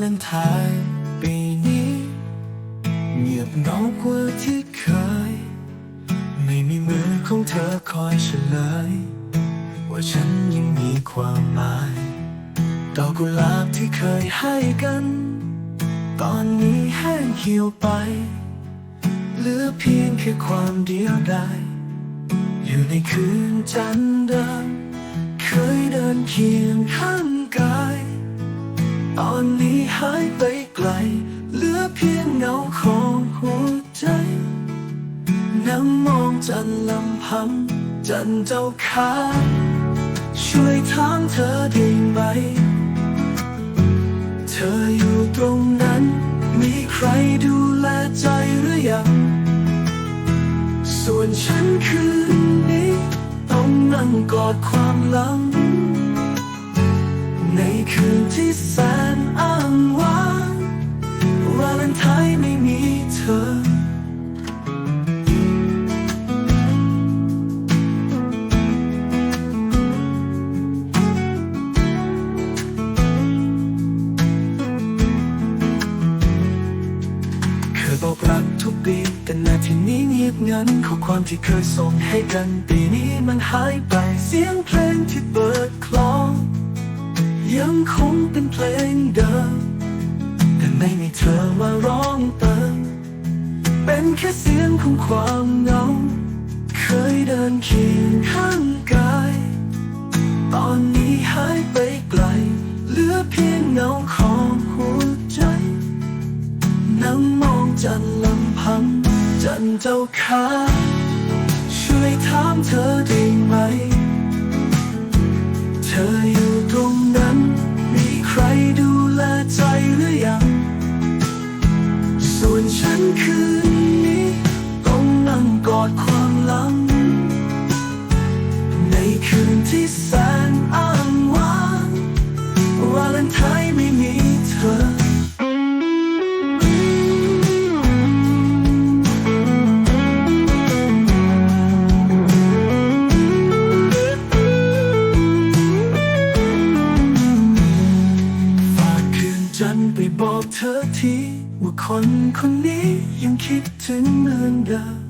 เลนไทยปีนี้ เงียบเงากว่าที่เคย ไม่มีมือของเธอคอยเฉลย ว่าฉันยังมีความหมายดอกกุหลาบที่เคยให้กัน ตอนนี้แห้งเหี่ยวไป เหลือเพียงแค่ความเดียวดายอยู่ในคืนจันเดิมเคยเดินเคียงข้างกาย ตอน หายไปไกล เหลือเพียงเงาของหัวใจ นั่งมองจันลำพัง จันเจ้าขาช่วยถามเธอได้ไหม เธออยู่ตรงนั้น มีใครดูแลใจหรือยัง ส่วนฉันคืนนี้ ต้องนั่งกอดความหลัง ในคืนที่ส บอกรักทุกปีแต่นาทีนี้เงียบงันข้อความที่เคยส่งให้กันปีนี้มันหายไปเสียงเพลงที่เปิดคลอง ยังคงเป็นเพลงเดิม แต่ไม่มีเธอมาร้องเติมเป็นแค่เสียงของความเหงาเคยเดินเคียงข้างกาย ตอนนี้หายไปไกล เหลือเพียงเงาของ จันลำพัง จันเจ้าขาช่วยถามเธอได้ไหม เธออยู่ตรงนั้น มีใครดูแลใจหรือยัง ส่วนฉันคือ ไปบอกเธอทีว่าคนคนนี้ยังคิดถึงเหมือนเดิม